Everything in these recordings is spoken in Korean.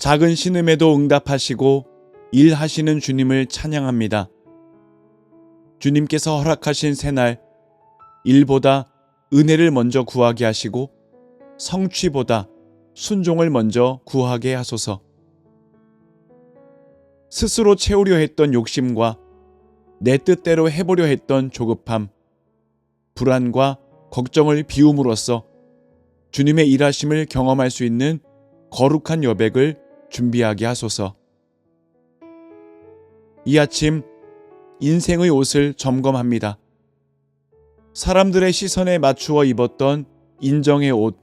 작은 신음에도 응답하시고 일하시는 주님을 찬양합니다. 주님께서 허락하신 새날 일보다 은혜를 먼저 구하게 하시고 성취보다 순종을 먼저 구하게 하소서. 스스로 채우려 했던 욕심과 내 뜻대로 해보려 했던 조급함, 불안과 걱정을 비움으로써 주님의 일하심을 경험할 수 있는 거룩한 여백을 준비하게 하소서. 이 아침 인생의 옷을 점검합니다. 사람들의 시선에 맞추어 입었던 인정의 옷,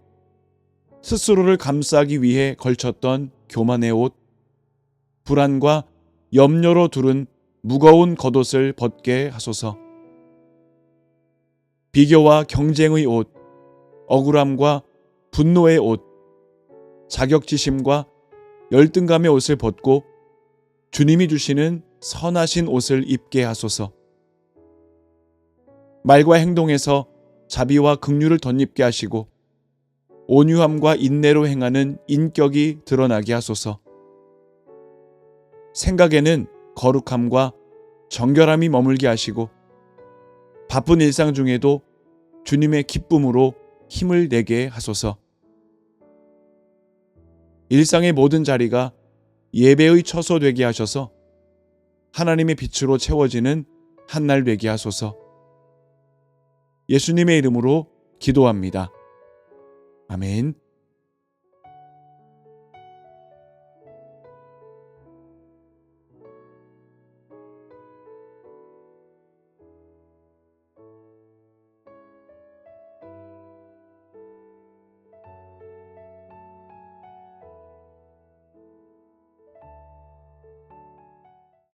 스스로를 감싸기 위해 걸쳤던 교만의 옷, 불안과 염려로 두른 무거운 겉옷을 벗게 하소서. 비교와 경쟁의 옷, 억울함과 분노의 옷, 자격지심과 열등감의 옷을 벗고 주님이 주시는 선하신 옷을 입게 하소서. 말과 행동에서 자비와 긍휼을 덧입게 하시고 온유함과 인내로 행하는 인격이 드러나게 하소서. 생각에는 거룩함과 정결함이 머물게 하시고 바쁜 일상 중에도 주님의 기쁨으로 힘을 내게 하소서. 일상의 모든 자리가 예배의 처소 되게 하셔서 하나님의 빛으로 채워지는 한 날 되게 하소서. 예수님의 이름으로 기도합니다. 아멘.